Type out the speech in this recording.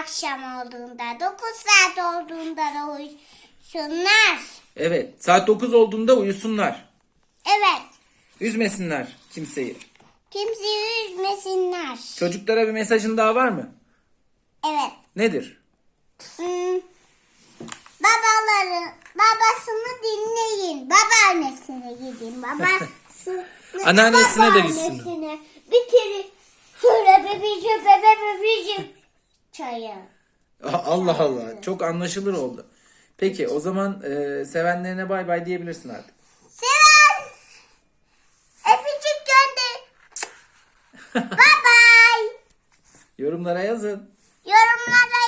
akşam olduğunda, 9 saat olduğunda da uyusunlar. Evet. Saat 9 olduğunda uyusunlar. Evet. Üzmesinler kimseyi. Kimseyi üzmesinler. Çocuklara bir mesajın daha var mı? Evet. Nedir? Hmm. Babaları, babasını dinleyin. Babaannesine gidin. Babasını, Anneannesine de gitsin. babaannesine. Çayı. Allah Allah. Çok anlaşılır oldu. Peki o zaman e, sevenlerine bay bay diyebilirsin artık. Seven. Öpücük gönder. bye bye. Yorumlara yazın. Yorumlara